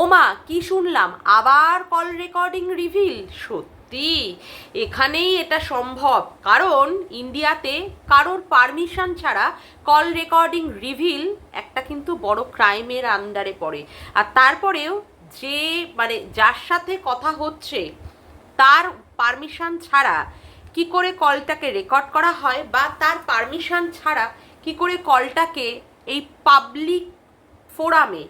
ওমা, কি শুনলাম? আবার কল রেকর্ডিং রিভিল? সত্যি, এখানেই এটা সম্ভব। কারণ ইন্ডিয়াতে কারোর পারমিশন ছাড়া কল রেকর্ডিং রিভিল একটা কিন্তু বড় ক্রাইমের আন্ডারে পড়ে। আর তারপরেও যে মানে যার সাথে কথা হচ্ছে, তার পারমিশন ছাড়া কি করে কলটাকে রেকর্ড করা হয় বা তার পারমিশন ছাড়া কি করে কলটাকে এই পাবলিক ফোরামে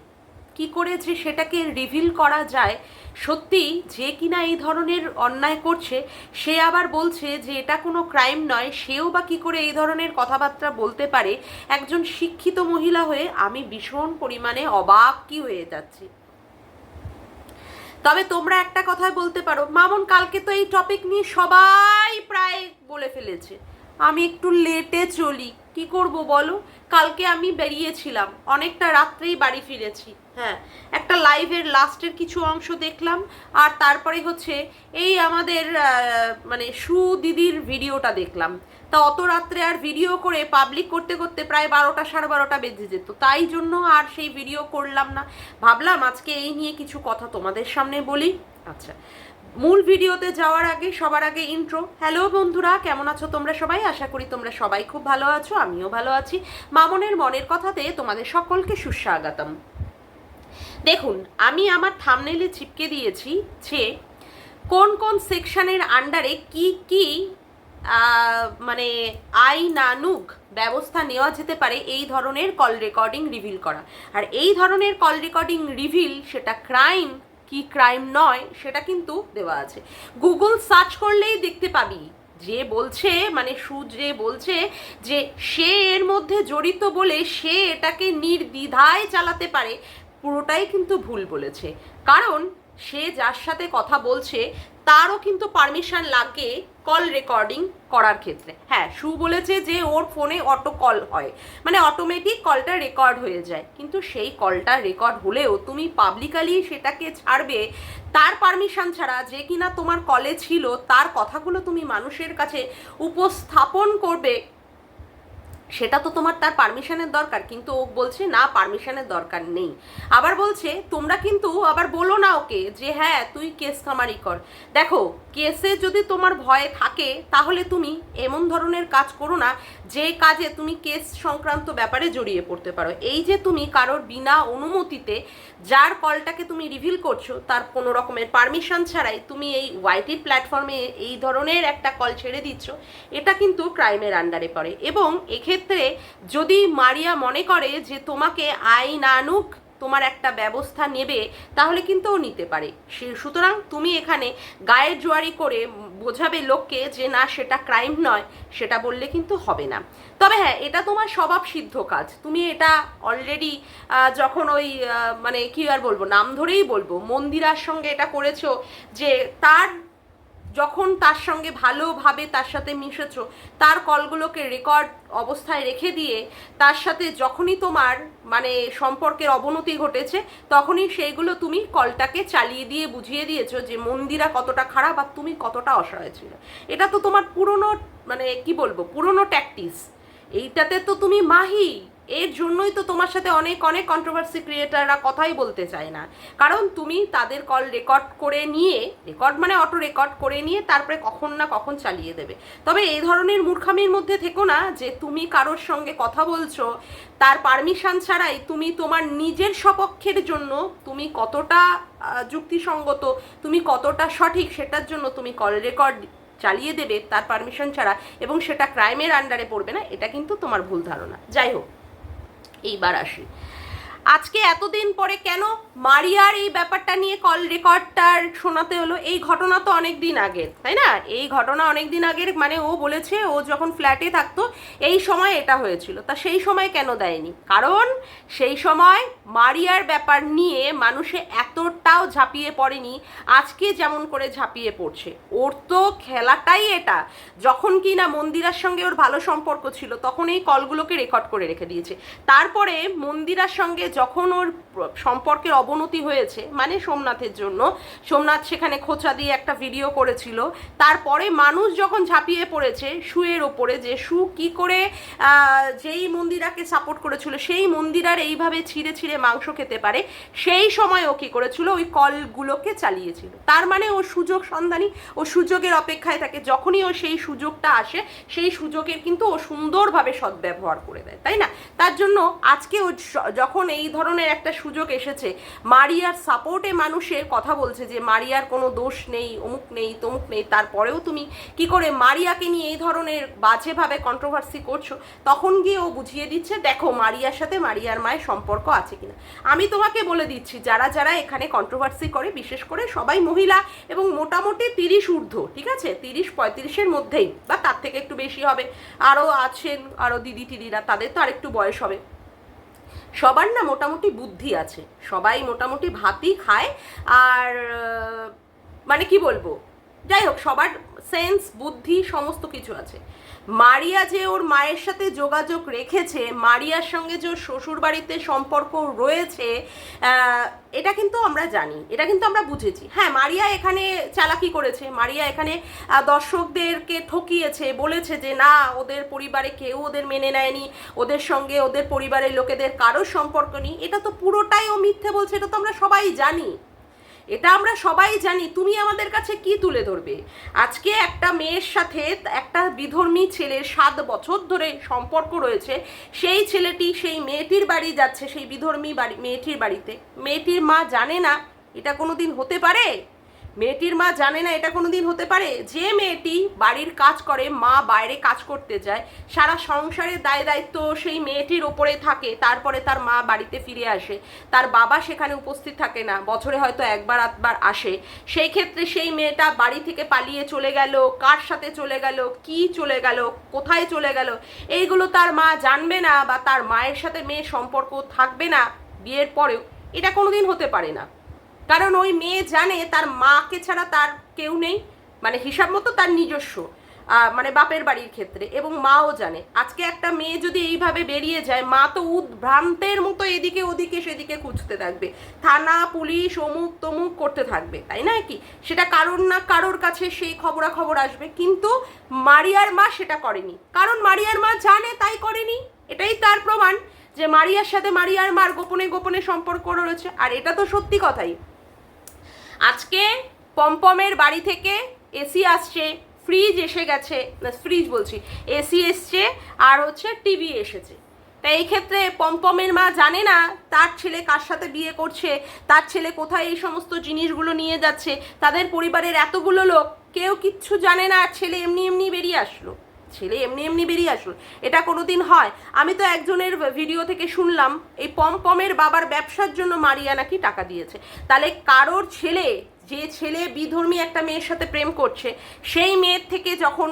কি করে যে সেটাকে রিভিল করা যায়, সত্যি যে কিনা এই ধরনের অন্যায় করছে, সে আবার বলছে যে এটা কোনো ক্রাইম নয়, সেও বা কি করে এই ধরনের কথাবার্তা বলতে পারে, একজন শিক্ষিত মহিলা হয়ে আমি ভীষণ পরিমাণে অবাক কি হয়ে যাচ্ছি। তবে তোমরা একটা কথা বলতে পারো, মামন কালকে তো এই টপিক নিয়ে সবাই প্রায় বলে ফেলেছে। আমি একটু লেটে চলি, কি করব বলো? কালকে আমি বেরিয়েছিলাম, অনেকটা রাত্রেই বাড়ি ফিরেছি। হ্যাঁ একটা লাইভের লাস্টের কিছু অংশ দেখলাম, আর তারপরে হচ্ছে এই আমাদের মানে সু দিদির ভিডিওটা দেখলাম। তা অত রাত্রে আর ভিডিও করে পাবলিক করতে করতে প্রায় বারোটা, সাড়ে বারোটা বেজে যেত। তাই জন্য আর সেই ভিডিও করলাম না। ভাবলাম আজকে এই নিয়ে কিছু কথা তোমাদের সামনে বলি। আচ্ছা মূল ভিডিওতে যাওয়ার আগে, সবার আগে ইন্ট্রো হ্যালো বন্ধুরা, কেমন আছো তোমরা সবাই? আশা করি তোমরা সবাই খুব ভালো আছো, আমিও ভালো আছি। মামনের মনের কথাতে তোমাদের সকলকে সুস্বাগতম। দেখুন, আমি আমার থামনেলে ছিপকে দিয়েছি যে কোন কোন সেকশনের আন্ডারে কি কি মানে আইনানুগ ব্যবস্থা নেওয়া যেতে পারে এই ধরনের কল রেকর্ডিং রিভিল করা। আর এই ধরনের কল রেকর্ডিং রিভিল সেটা ক্রাইম কি ক্রাইম নয়, সেটা কিন্তু দেওয়া আছে। গুগল সার্চ করলেই দেখতে পাবি যে বলছে মানে সু যে বলছে যে সে এর মধ্যে জড়িত বলে সে এটাকে নির্দ্বিধায় চালাতে পারে। পুরোটাই কিন্তু ভুল বলেছে। কারণ সে যার সাথে কথা বলছে, তারও কিন্তু পারমিশন লাগে কল রেকর্ডিং করার ক্ষেত্রে। হ্যাঁ সু বলেছে যে ওর ফোনে অটো কল হয়। মানে অটোমেটিক কলটা রেকর্ড হয়ে যায়। কিন্তু সেই কলটা রেকর্ড হলেও তুমি পাবলিকালি সেটাকে ছাড়বে, তার পারমিশন ছাড়া যে কিনা তোমার কলে ছিল, তার কথাগুলো তুমি মানুষের কাছে উপস্থাপন করবে সেটা তো তোমার তার পারমিশনের দরকার, কিন্তু ও বলছে, না পারমিশনের দরকার নেই। আবার বলছে, তোমরা কিন্তু আবার বলো না ওকে যে হ্যাঁ তুই কেস কামারি কর। দেখো কেসে যদি তোমার ভয় থাকে, তাহলে তুমি এমন ধরনের কাজ করো না, যে কাজে তুমি কেস সংক্রান্ত ব্যাপারে জড়িয়ে পড়তে পারো। এই যে তুমি কারোর বিনা অনুমতিতে যার কলটাকে তুমি রিভিল করছ, তার কোনো রকমের পারমিশন ছাড়াই তুমি এই ওয়াইটি প্ল্যাটফর্মে এই ধরনের একটা কল ছেড়ে দিচ্ছ, এটা কিন্তু ক্রাইমের আন্ডারে পড়ে। এবং এক্ষেত্রে যদি মারিয়া মনে করে যে তোমাকে আইনানুক তোমার একটা ব্যবস্থা নেবে, তাহলে কিন্তু ও নিতে পারে। সে সুতরাং তুমি এখানে গায়ের জোয়ারি করে বোঝাবে লোককে যে না, সেটা ক্রাইম নয়, সেটা বললে কিন্তু হবে না। তবে হ্যাঁ এটা তোমার স্বভাব সিদ্ধ কাজ। তুমি এটা অলরেডি যখন ওই মানে কি আর বলব, নাম ধরেই বলব, মন্দিরার সঙ্গে এটা করেছ যে তার যখন তার সঙ্গে ভালোভাবে তার সাথে মিশেছ, তার কলগুলোকে রেকর্ড অবস্থায় রেখে দিয়ে তার সাথে যখনই তোমার মানে সম্পর্কের অবনতি ঘটেছে, তখনই সেইগুলো তুমি কলটাকে চালিয়ে দিয়ে বুঝিয়ে দিয়েছ যে মন্দিরা কতটা খারাপ আর তুমি কতটা অসহায় ছিল। এটা তো তোমার পুরনো মানে কি বলব, পুরনো ট্যাকটিস এইটাতে তো তুমি মাহি। এর জন্যই তো তোমার সাথে অনেক অনেক কন্ট্রোভার্সি ক্রিয়েটাররা কথাই বলতে চায় না। কারণ তুমি তাদের কল রেকর্ড করে নিয়ে রেকর্ড মানে অটো রেকর্ড করে নিয়ে তারপরে কখন না কখন চালিয়ে দেবে। তবে এই ধরনের মূর্খামির মধ্যে থেকো না যে তুমি কারোর সঙ্গে কথা বলছো, তার পারমিশন ছাড়াই তুমি তোমার নিজের সপক্ষের জন্য তুমি কতটা যুক্তিসঙ্গত, তুমি কতটা সঠিক সেটার জন্য তুমি কল রেকর্ড চালিয়ে দেবে তার পারমিশন ছাড়া এবং সেটা ক্রাইমের আন্ডারে পড়বে না, এটা কিন্তু তোমার ভুল ধারণা। যাই হোক এইবার আসি। আজকে এতদিন পরে কেন মারিয়ার এই ব্যাপারটা নিয়ে কল রেকর্ডটার শোনাতে হলো? এই ঘটনা তো অনেক দিন আগের, তাই না? এই ঘটনা অনেক দিন আগের মানে ও বলেছে, ও যখন ফ্ল্যাটে থাকতো, এই সময় এটা হয়েছিল। তা সেই সময় কেন দেয়নি? কারণ সেই সময় মারিয়ার ব্যাপার নিয়ে মানুষে এতটাও ঝাঁপিয়ে পড়েনি, আজকে যেমন করে ঝাঁপিয়ে পড়ছে। ওর তো খেলাটাই এটা। যখন কি না মন্দিরার সঙ্গে ওর ভালো সম্পর্ক ছিল, তখন এই কলগুলোকে রেকর্ড করে রেখে দিয়েছে। তারপরে মন্দিরার সঙ্গে যখন ওর সম্পর্কের অবনতি হয়েছে মানে সোমনাথের জন্য, সোমনাথ সেখানে খোঁচা দিয়ে একটা ভিডিও করেছিল। তারপরে মানুষ যখন ঝাঁপিয়ে পড়েছে শুয়ের ওপরে যে শু কি করে যেই মন্দিরাকে সাপোর্ট করেছিল, সেই মন্দিরার এইভাবে ছিঁড়ে ছিঁড়ে মাংস খেতে পারে, সেই সময় ও কী করেছিল, ওই কলগুলোকে চালিয়েছিল। তার মানে ও সুযোগ সন্ধানী, ও সুযোগের অপেক্ষায় থাকে। যখনই ও সেই সুযোগটা আসে, সেই সুযোগের কিন্তু ও সুন্দরভাবে সদ্ব্যবহার করে দেয়, তাই না? তার জন্য আজকে ও যখন এই ধরনের একটা সুযোগ এসেছে। মারিয়ার সাপোর্টে মানুষের কথা বলছে যে, মারিয়ার কোনো দোষ নেই, অমুক নেই, তমুক নেই, তারপরেও তুমি কি করে মারিয়াকে নিয়ে এই ধরনের বাজেভাবে কন্ট্রোভার্সি করছ? তখন গিয়ে ও বুঝিয়ে দিচ্ছে, দেখো, মারিয়ার সাথে মারিয়ার মায়ের সম্পর্ক আছে কিনা? আমি তোমাকে বলে দিচ্ছি, যারা যারা এখানে কন্ট্রোভার্সি করে, বিশেষ করে সবাই মহিলা এবং মোটামুটি তিরিশ ঊর্ধ্ব, ঠিক আছে? তিরিশ পঁয়ত্রিশের মধ্যেই, বা তার থেকে একটু বেশি হবে। আরও আছেন, আরও দিদি টিদিরা তাদের তো আরেকটু বয়স হবে। সবার না মোটামুটি বুদ্ধি আছে। সবাই মোটামুটি ভাতই খায় আর মানে কি বলব? যাই হোক, সবার সেন্স বুদ্ধি, সমস্ত কিছু আছে। মারিয়া যে ওর মায়ের সাথে যোগাযোগ রেখেছে, মারিয়ার সঙ্গে যে শ্বশুর বাড়িতে সম্পর্ক রয়েছে এটা কিন্তু আমরা জানি, এটা কিন্তু আমরা বুঝেছি। হ্যাঁ মারিয়া এখানে চালাকি করেছে, মারিয়া এখানে দর্শকদেরকে ঠকিয়েছে, বলেছে যে না, ওদের পরিবারে কেউ ওদের মেনে নেয়নি, ওদের সঙ্গে ওদের পরিবারের লোকেদের কারোর সম্পর্ক নেই। এটা তো পুরোটাই ও মিথ্যে বলছে, এটা তো আমরা সবাই জানি। এটা আমরা সবাই জানি, তুমি আমাদের কাছে কি তুলে ধরবে? আজকে একটা মেয়ের সাথে একটা বিধর্মী ছেলের সাত বছর ধরে সম্পর্ক রয়েছে, সেই ছেলেটি সেই মেয়েটির বাড়ি যাচ্ছে, সেই বিধর্মী বাড়ি, মেয়েটির বাড়িতে। মেয়েটির মা জানে না, এটা কোনোদিন হতে পারে? মেয়েটির মা জানে না এটা কোনোদিন হতে পারে। যে মেয়েটি বাড়ির কাজ করে, মা বাইরে কাজ করতে যায়, সারা সংসারের দায় দায়িত্ব সেই মেয়েটির ওপরে থাকে, তারপরে তার মা বাড়িতে ফিরে আসে। তার বাবা সেখানে উপস্থিত থাকে না, বছরে হয়তো একবার, আধবার আসে। সেই ক্ষেত্রে সেই মেয়েটা বাড়ি থেকে পালিয়ে চলে গেল, কার সাথে চলে গেল, কি চলে গেল, কোথায় চলে গেল, এইগুলো তার মা জানবে না বা তার মায়ের সাথে মেয়ের সম্পর্ক থাকবে না, বিয়ের পরেও। এটা কোনোদিন হতে পারে না। কারণ ওই মেয়ে জানে তার মাকে ছাড়া তার কেউ নেই মানে হিসাব মতো তার নিজস্ব মানে বাপের বাড়ির ক্ষেত্রে, এবং মাও জানে। আজকে একটা মেয়ে যদি এইভাবে বেরিয়ে যায়, মা তো উদ্ভ্রান্তের মতো এদিকে ওদিকে সেদিকে খুঁজতে থাকবে। থানা, পুলিশ, অমুক তমুক করতে থাকবে, তাই না কি? সেটা কারোর না কারোর কাছে সেই খবরাখবর আসবে, কিন্তু মারিয়ার মা সেটা করেনি। কারণ মারিয়ার মা জানে তাই করেনি, এটাই তার প্রমাণ যে মারিয়ার সাথে মারিয়ার মার গোপনে গোপনে সম্পর্ক রয়েছে, আর এটা তো সত্যি কথাই। আজকে পমপমের বাড়ি থেকে এসি আসছে ফ্রিজ এসে গেছে ফ্রিজ বলছি এসি এসছে আর হচ্ছে টিভি এসেছে। তা এই ক্ষেত্রে পমপমের মা জানে না তার ছেলে কার সাথে বিয়ে করছে, তার ছেলে কোথায় এই সমস্ত জিনিসগুলো নিয়ে যাচ্ছে, তাদের পরিবারের এতগুলো লোক, কেউ কিচ্ছু জানে না, আর ছেলে এমনি এমনি বেরিয়ে আসলো। ছেলে, এমনি এমনি বেরিয়ে আসুন। এটা কোনো দিন হয়। আমি তো একজনের ভিডিও থেকে শুনলাম, এই পমপমের বাবার ব্যবসার জন্য মারিয়া নাকি টাকা দিয়েছে। তাহলে কারোর ছেলে, যে ছেলে বিধর্মী একটা মেয়ের সাথে প্রেম করছে, সেই মেয়ের থেকে যখন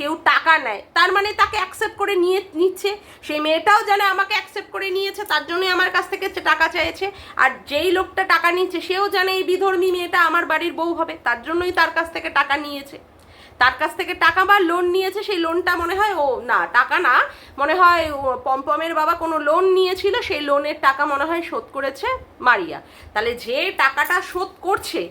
কেউ টাকা নেয়, তার মানে তাকে অ্যাকসেপ্ট করে নিয়ে, নিচ্ছে। সেই মেয়েটাও জানে আমাকে অ্যাকসেপ্ট করে নিয়েছে, তার জন্যই আমার কাছ থেকে টাকা চাইছে। আর যেই লোকটা টাকা নিচ্ছে, সেও জানে এই বিধর্মী মেয়েটা আমার বাড়ির বউ হবে, তার জন্যই তার কাছ থেকে টাকা নিয়েছে। তার কাছ থেকে টাকা বা লোন নিয়েছে, সেই লোনটা মনে হয় ও, না, টাকা না, মনে হয় পমপমের বাবা কোনো লোন নিয়েছিল, সেই লোনের টাকা মনে হয় শোধ করেছে মারিয়া। তাহলে যে টাকাটা শোধ করছে,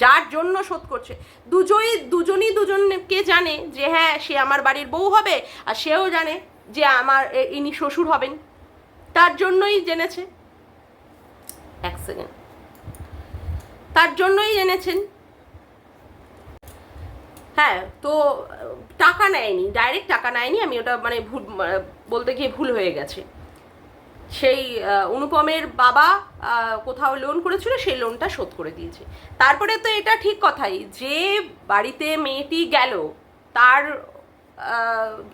যার জন্য শোধ করছে দুজনই দুজনই দুজনকে জানে যে হ্যাঁ সে আমার বাড়ির বউ হবে, আর সেও জানে যে আমার ইনি শ্বশুর হবেন। তার জন্যই জেনেছে। এক সেকেন্ড তার জন্যই জেনেছেন। হ্যাঁ তো, টাকা নেয়নি ডাইরেক্ট টাকা নেয়নি, আমি ওটা মানে ভুল, বলতে গিয়ে ভুল হয়ে গেছে। সেই অনুপমের বাবা কোথাও লোন করেছিল, সেই লোনটা শোধ করে দিয়েছে। তারপরে তো এটা ঠিক কথাই, যে বাড়িতে মেয়েটি গেল, তার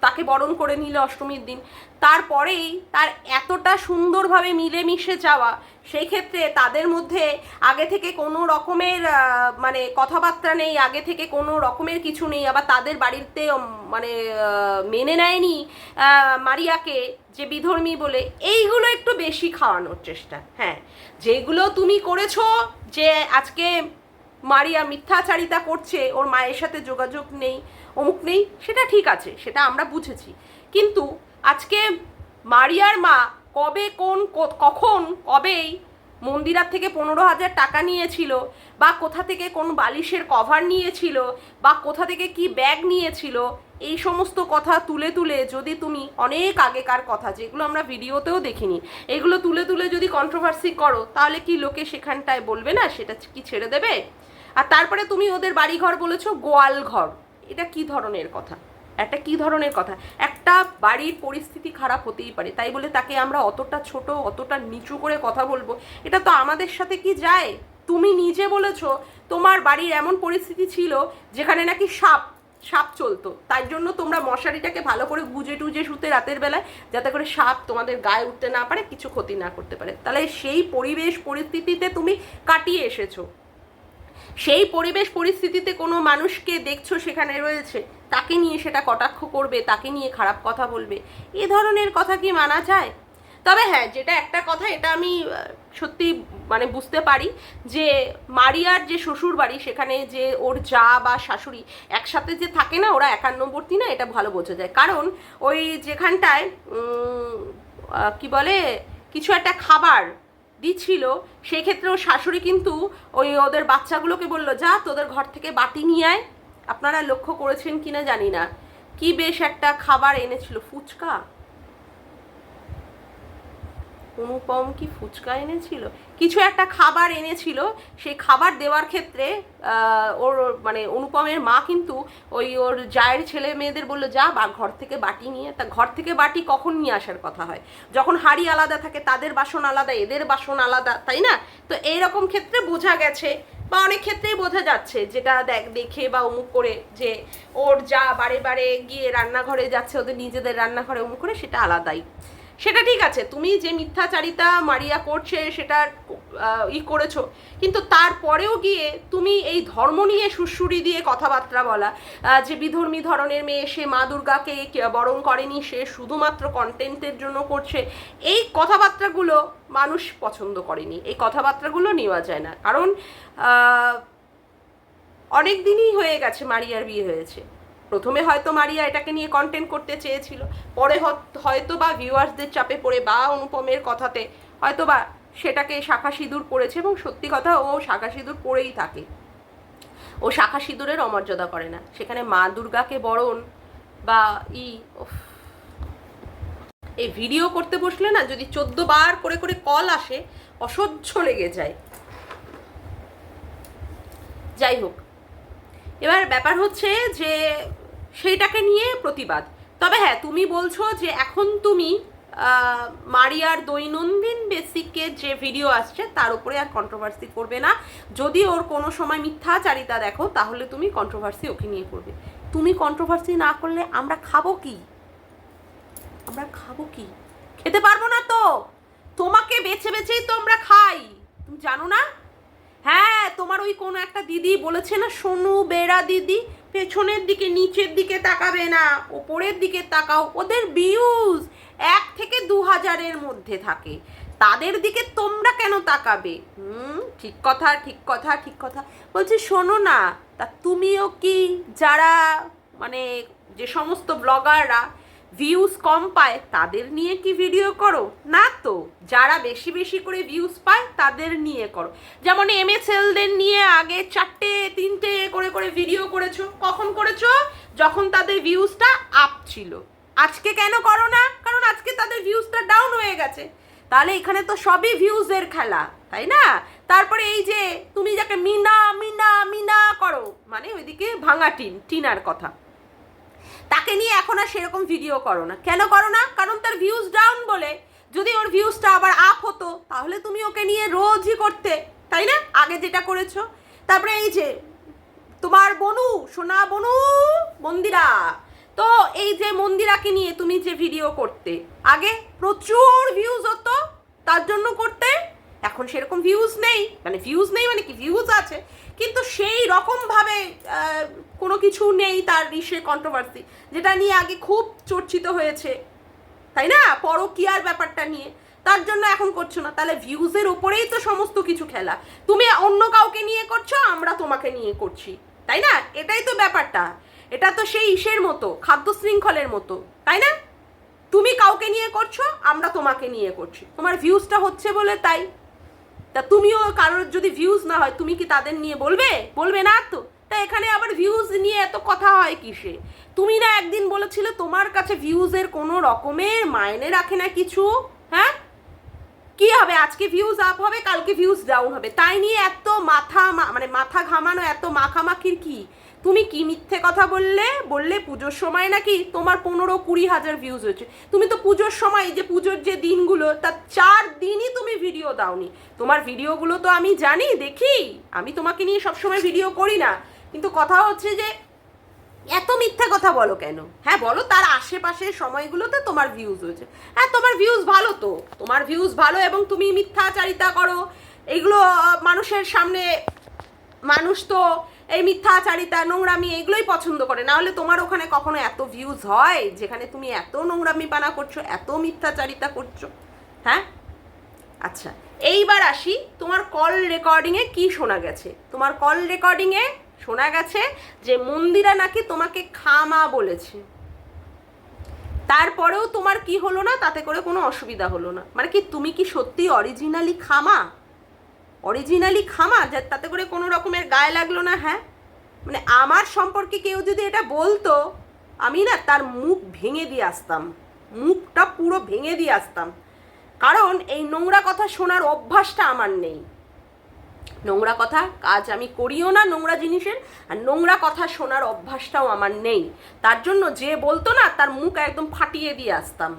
তাকে বরণ করে নিল অষ্টমীর দিন। তারপরেই তার এতটা সুন্দরভাবে মিলেমিশে যাওয়া, সেই ক্ষেত্রে তাদের মধ্যে আগে থেকে কোনো রকমের মানে কথাবার্তা নেই, আগে থেকে কোনো রকমের কিছু নেই। আবার তাদের বাড়িতে মানে মেনে নেয়নি মারিয়াকে যে বিধর্মী বলে। এইগুলো একটু বেশি খাওয়ানোর চেষ্টা। হ্যাঁ যেগুলো তুমি করেছ যে আজকে মারিয়া মিথ্যাচারিতা করছে, ওর মায়ের সাথে যোগাযোগ নেই অমুক নেই, সেটা ঠিক আছে, সেটা আমরা বুঝেছি। কিন্তু আজকে মারিয়ার মা কবে, কোন কখন, কবেই মন্দিরার থেকে পনেরো হাজার টাকা নিয়েছিল, বা কোথা থেকে কোন বালিশের কভার নিয়েছিল, বা কোথা থেকে কি ব্যাগ নিয়েছিল, এই সমস্ত কথা তুলে তুলে যদি তুমি অনেক আগেকার কথা, যেগুলো আমরা ভিডিওতেও দেখিনি, এগুলো তুলে তুলে যদি কন্ট্রোভার্সি করো, তাহলে কি লোকে সেখানটায় বলবে না, সেটা কি ছেড়ে দেবে? আর তারপরে তুমি ওদের বাড়িঘর বলেছ গোয়াল ঘর এটা কি ধরনের কথা? একটা কি ধরনের কথা? একটা বাড়ির পরিস্থিতি খারাপ হতেই পারে, তাই বলে তাকে আমরা অতটা ছোট, অতটা নিচু করে কথা বলব? এটা তো আমাদের সাথে কি যায়? তুমি নিজে বলেছ তোমার বাড়ির এমন পরিস্থিতি ছিল যেখানে নাকি সাপ সাপ চলতো। তাই জন্য তোমরা মশারিটাকে ভালো করে গুজে টুজে শুতে রাতের বেলায়, যাতে করে সাপ তোমাদের গায়ে উঠতে না পারে, কিছু ক্ষতি না করতে পারে। তাহলে সেই পরিবেশ পরিস্থিতিতে তুমি কাটিয়ে এসেছ। সেই পরিবেশ পরিস্থিতিতে কোনো মানুষকে দেখছ সেখানে রয়েছে, তাকে নিয়ে সেটা কটাক্ষ করবে, তাকে নিয়ে খারাপ কথা বলবে, এ ধরনের কথা কি মানা যায়? তবে হ্যাঁ যেটা একটা কথা, এটা আমি সত্যি মানে বুঝতে পারি যে মারিয়ার যে শ্বশুর বাড়ি সেখানে যে ওর যা বা শাশুড়ি একসাথে যে থাকে না, ওরা একান্নবর্তী না, এটা ভালো বোঝা যায়। কারণ ওই যেখানটায় কি বলে, কিছু একটা খাবার দিচ্ছিল সেক্ষেত্রে ওর শাশুড়ি কিন্তু ওই ওদের বাচ্চাগুলোকে বলল, যা, তোদের ঘর থেকে বাটি নিয়ে আয়। আপনারা লক্ষ্য করেছেন কিনা জানি না। কি বেশ একটা খাবার এনেছিল, ফুচকা। অনুপম কি ফুচকা এনেছিল? কিছু একটা খাবার এনেছিল। সেই খাবার দেওয়ার ক্ষেত্রে ওর মানে অনুপমের মা কিন্তু ওই ওর জায়ের ছেলে মেয়েদের বলল, যা, বা ঘর থেকে বাটি নিয়ে। তা ঘর থেকে বাটি কখন নিয়ে আসার কথা হয়? যখন হাড়ি আলাদা থাকে, তাদের বাসন আলাদা, এদের বাসন আলাদা, তাই না? তো এইরকম ক্ষেত্রে বোঝা গেছে, বা অনেক ক্ষেত্রেই বোঝা যাচ্ছে, যেটা দেখ, দেখে বা অমুক করে যে ওর যা বারে বারে গিয়ে রান্নাঘরে যাচ্ছে, ওদের নিজেদের রান্নাঘরে অমুক করে, সেটা আলাদাই। সেটা ঠিক আছে, তুমি যে মিথ্যাচারিতা মারিয়া করছে সেটা ই করেছ, কিন্তু তারপরেও গিয়ে তুমি এই ধর্ম নিয়ে সুরসুরি দিয়ে কথাবার্তা বলা যে বিধর্মী ধরনের মেয়ে, সে মা দুর্গাকে বরণ করেনি, সে শুধুমাত্র কন্টেন্টের জন্য করছে, এই কথাবার্তাগুলো মানুষ পছন্দ করেনি, এই কথাবার্তাগুলো নেওয়া যায় না, কারণ অনেক দিনই হয়ে গেছে মারিয়ার বিয়ে হয়েছে। প্রথমে হয়তো মারিয়া এটাকে নিয়ে কন্টেন্ট করতে চেয়েছিল, পরে হয়তো বা ভিউয়ার্সদের চাপে পড়ে বা অনুপমের কথাতে হয়তো বা সেটাকে শাখা সিঁদুর পড়েছে এবং সত্যি কথা ও শাখা সিঁদুর পরেই থাকে। ও শাখা সিঁদুরের অমর্যাদা করে না। সেখানে মা দুর্গাকে বরণ বা ই এই ভিডিও করতে বসলে না যদি চোদ্দ বার করে করে কল আসে, অসহ্য লেগে যায়। যাই হোক, এবার ব্যাপার হচ্ছে যে সেইটাকে নিয়ে প্রতিবাদ। তবে হ্যাঁ তুমি বলছো যে এখন তুমি মারিয়ার দৈনন্দিন বেসিকে যে ভিডিও আসছে তার উপরে আর কন্ট্রোভার্সি করবে না। যদি ওর কোনো সময় মিথ্যাচারিতা দেখো, তাহলে তুমি কন্ট্রোভার্সি ওকে নিয়ে করবে। তুমি কন্ট্রোভার্সি না করলে আমরা খাব কি? আমরা খাব কি? খেতে পারব না তো! তোমাকে বেছে বেছেই তো আমরা খাই। তুমি জানো না? হ্যাঁ তোমার ওই কোনো একটা দিদি বলেছে না, সোনু বেড়া দিদি পেছনের দিকে, নিচের দিকে তাকাবে না, ওপরের দিকে তাকাও, ওদের ভিউজ এক থেকে দু হাজারের মধ্যে থাকে। তাদের দিকে তোমরা কেন তাকাবে? হুম, ঠিক কথা ঠিক কথা ঠিক কথা। বলছি, শোনো না, তা তুমিও কি যারা মানে যে সমস্ত ব্লগাররা ভিউজ কম পায়, তাদের নিয়ে কি ভিডিও করো? না তো। যারা বেশি বেশি করে ভিউজ পায়, তাদের নিয়ে করো। যেমন এম এস এলদের নিয়ে আগে চারটে, তিনটে করে করে ভিডিও করেছ। কখন করেছ? যখন তাদের ভিউজটা আপ ছিল। আজকে কেন করো না? কারণ আজকে তাদের ভিউজটা ডাউন হয়ে গেছে। তাহলে এখানে তো সবই ভিউজের খেলা, তাই না? তারপরে এই যে, তুমি যাকে মিনা মিনা মিনা করো মানে ওইদিকে ভাঙা টিন, টিনার কথা। তাকে নিয়ে এখন আর সেরকম ভিডিও করো না। কেন করো না? কারণ তার ভিউজ ডাউন বলে। যদি ওর ভিউজটা আবার আপ হতো, তাহলে তুমি ওকে নিয়ে রোজই করতে, তাই না? আগে যেটা করেছ। তারপরে এই যে, তোমার বনু, সোনা বনু, মন্দিরা। তো এই যে মন্দিরাকে নিয়ে তুমি যে ভিডিও করতে, আগে প্রচুর ভিউজ হতো, তার জন্য করতে। এখন সেরকম ভিউজ নেই। মানে ভিউজ নেই মানে কি? ভিউজ আছে। কিন্তু সেই রকমভাবে কোনো কিছু নেই তার ইসে কন্ট্রোভার্সি যেটা নিয়ে আগে খুব চর্চিত হয়েছে, তাই না? পরকিয়ার ব্যাপারটা নিয়ে। তার জন্য এখন করছ না। তাহলে ভিউজের ওপরেই তো সমস্ত কিছু খেলা। তুমি অন্য কাউকে নিয়ে করছ, আমরা তোমাকে নিয়ে করছি। তাই না? এটাই তো ব্যাপারটা। এটা তো সেই ইসের মতো, খাদ্য শৃঙ্খলের মতো, তাই না? তুমি কাউকে নিয়ে করছ, আমরা তোমাকে নিয়ে করছি। তোমার ভিউজটা হচ্ছে বলে তাই। তা তুমিও কারোর যদি ভিউজ না হয়, তুমি কি তাদের নিয়ে বলবে? বলবে না তো? তা এখানে আবার ভিউজ নিয়ে এত কথা হয় কিসে? তুমি না একদিন বলেছিলে তোমার কাছে ভিউজের কোনো রকমের মায়নে রাখে না কিছু হ্যাঁ? কি হবে? আজকে ভিউজ আপ হবে, কালকে ভিউজ ডাউন হবে। তাই নিয়ে এত মাথা মানে মাথা ঘামানো, এত মাখামাখির কি? তুমি কি মিথ্যে কথা বললে? বললে পুজোর সময় নাকি তোমার পনেরো কুড়ি হাজার ভিউজ হয়েছে। তুমি তো পুজোর সময় যে পুজোর যে দিনগুলো, তার চার দিনই তুমি ভিডিও দাওনি। তোমার ভিডিওগুলো তো আমি জানি, দেখি। আমি তোমাকে নিয়ে সবসময় ভিডিও করি না। কিন্তু কথা হচ্ছে যে এত মিথ্যা কথা বলো কেন? হ্যাঁ বলো তার আশেপাশের সময়গুলোতে তোমার ভিউজ হয়েছে। হ্যাঁ তোমার ভিউজ ভালো তো। তোমার ভিউজ ভালো এবং তুমি মিথ্যাচারিতা করো। এগুলো মানুষের সামনে মানুষ তো এই মিথ্যাচারিতা, নোংরামি এগুলোই পছন্দ করে। না হলে তোমার ওখানে কখনো এত ভিউজ হয় যেখানে তুমি এত নোংরামি পানা করছ, এত মিথ্যাচারিতা করছ? হ্যাঁ? আচ্ছা এইবার আসি তোমার কল রেকর্ডিংয়ে কি শোনা গেছে? তোমার কল রেকর্ডিংয়ে শোনা গেছে যে মন্দিরা নাকি তোমাকে খামা বলেছে। তারপরেও তোমার কি হলো না? তাতে করে কোনো অসুবিধা হলো না। মানে কি তুমি কি সত্যি অরিজিনালি খামা? অরিজিনালি খামা? যা তাতে করে কোনো রকমের গায়ে লাগল না হ্যাঁ? মানে আমার সম্পর্কে কেউ যদি এটা বলতো, আমি না তার মুখ ভেঙে দিয়ে আসতাম। মুখটা পুরো ভেঙে দিয়ে আসতাম। কারণ এই নোংরা কথা শোনার অভ্যাসটা আমার নেই। নোংরা কথা, কাজ আমি করিও না নোংরা জিনিসের, আর নোংরা কথা শোনার অভ্যাসটাও আমার নেই। তার জন্য যে বলতো না, তার মুখ একদম ফাটিয়ে দিয়ে আসতাম।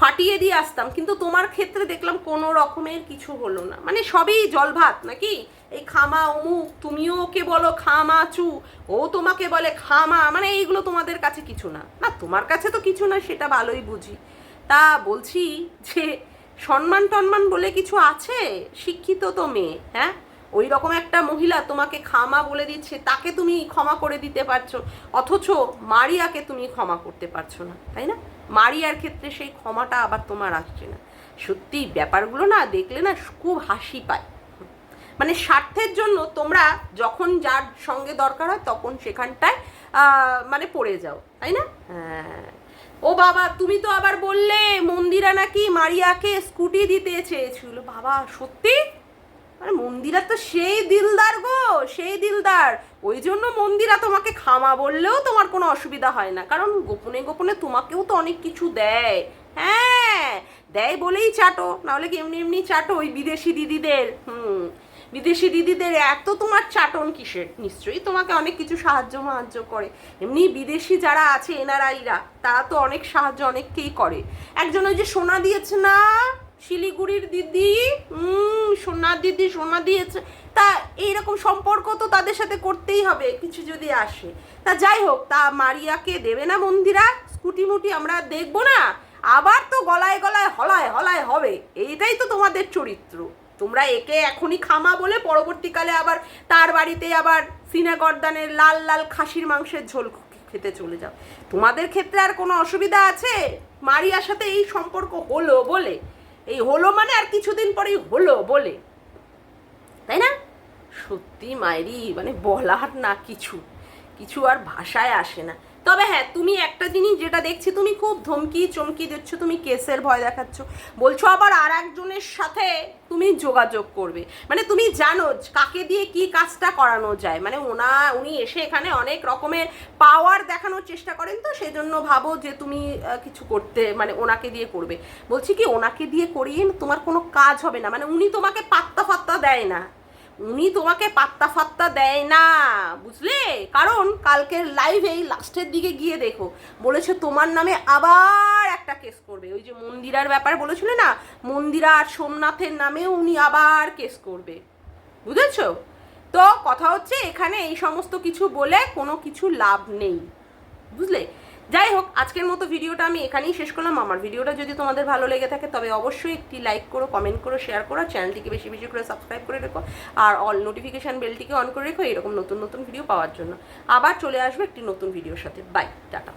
ফাটিয়ে দিয়ে আসতাম, কিন্তু তোমার ক্ষেত্রে দেখলাম কোনো রকমের কিছু হলো না। মানে সবই জল ভাত নাকি? এই খামা অমুক, তুমিও ওকে বলো খামা চু, ও তোমাকে বলে খামা মানে এইগুলো তোমাদের কাছে কিছু না। না, তোমার কাছে তো কিছু না, সেটা ভালোই বুঝি। তা বলছি যে সম্মান টন্মান বলে কিছু আছে? শিক্ষিত তো মেয়ে হ্যাঁ? ওই রকম একটা মহিলা তোমাকে খামা বলে দিচ্ছে, তাকে তুমি ক্ষমা করে দিতে পারছ, অথচ মারিয়াকে তুমি ক্ষমা করতে পারছ না, তাই না? মারিয়ার ক্ষেত্রে সেই ক্ষমাটা আবার তোমার আসছে না। সত্যি, ব্যাপারগুলো না দেখলে না খুব হাসি পায়। মানে স্বার্থের জন্য তোমরা যখন যার সঙ্গে দরকার হয় তখন সেখানটায় মানে পড়ে যাও, তাই না? হ্যাঁ। ও বাবা, তুমি তো আবার বললে মন্দিরা নাকি মারিয়াকে স্কুটি দিতে চেয়েছিল। বাবা, সত্যি? মানে মন্দিরা তো সেই দিলদার গো, সেই দিলদার। ওই জন্য মন্দিরা তোমাকে খামা বললেও তোমার কোনো অসুবিধা হয় না। কারণ গোপনে গোপনে তোমাকেও তো অনেক কিছু দেয়। হ্যাঁ দেয় বলেই চাটো, নাহলে কি এমনি এমনি চাটো ওই বিদেশি দিদিদের? হুম। বিদেশি দিদিদের এত তোমার চাটন কিসের? নিশ্চয়ই তোমাকে অনেক কিছু সাহায্য মাহায্য করে। এমনি বিদেশি যারা আছে, এনআরআইরা, তারা তো অনেক সাহায্য অনেককেই করে। একজন ওই যে সোনা দিয়েছে না? শিলিগুড়ির দিদি? সোনার দিদি, সোনা দিয়েছে। তা এইরকম সম্পর্ক তো তাদের সাথে করতেই হবে, কিছু যদি আসে। তা যাই হোক, তা মারিয়াকে দেবে না মন্দিরা? স্কুটি মুটি আমরা দেখব না? আবার তো গলায় গলায় হলায় হলায় হবে। এইটাই তো তোমাদের চরিত্র। তোমরা একে এখনই খামা বলে পরবর্তীকালে আবার তার বাড়িতে আবার সিনাগর্দানের লাল লাল খাসির মাংসের ঝোল খেতে চলে যাও। তোমাদের ক্ষেত্রে আর কোনো অসুবিধা আছে? মারিয়ার সাথে এই সম্পর্ক হলো বলে। এই হলো মানে আর কিছুদিন পরেই হলো বলে। তাই না? সত্যি মায়েরি মানে বলার না কিছু। কিছু আর ভাষায় আসে না। তবে হ্যাঁ তুমি একটা জিনিস যেটা দেখছি, তুমি খুব ধমকি, চমকি দিচ্ছ, তুমি কেসের ভয় দেখাচ্ছ। বলছো আবার আর একজনের সাথে তুমি যোগাযোগ করবে। মানে তুমি জানো কাকে দিয়ে কি কাজটা করানো যায়। মানে ওনা, উনি এসে এখানে অনেক রকমের পাওয়ার দেখানোর চেষ্টা করেন তো, সেজন্য ভাবো যে তুমি কিছু করতে মানে ওনাকে দিয়ে করবে। বলছি কি, ওনাকে দিয়ে করিয়ে তোমার কোনো কাজ হবে না। মানে উনি তোমাকে পাত্তা ফাত্তা দেয় না। উনি তোমাকে পাত্তা ফাত্তা দেয় না, বুঝলে? কারণ কালকের লাইভেই লাস্টের দিকে গিয়ে দেখো, বলেছে তোমার নামে আবার একটা কেস করবে। ওই যে মন্দিরার ব্যাপার বলেছিল না, মন্দিরা আর সোমনাথের নামেও উনি আবার কেস করবে। বুঝেছ? তো কথা হচ্ছে এখানে এই সমস্ত কিছু বলে কোনো কিছু লাভ নেই। বুঝলে? যাই হোক আজকের মতো ভিডিওটা আমি এখানেই শেষ করলাম। আমার ভিডিওটা যদি তোমাদের ভালো লেগে থাকে, তবে অবশ্যই একটি লাইক করো কমেন্ট করো শেয়ার করো চ্যানেলটিকে বেশি বেশি করে সাবস্ক্রাইব করে রেখো, আর অল নোটিফিকেশান বেলটিকে অন করে রেখো, এরকম নতুন নতুন ভিডিও পাওয়ার জন্য। আবার চলে আসবে একটি নতুন ভিডিওর সাথে। Bye tata.